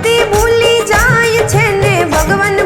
બધી ભૂલી જાય છે ને ભગવાન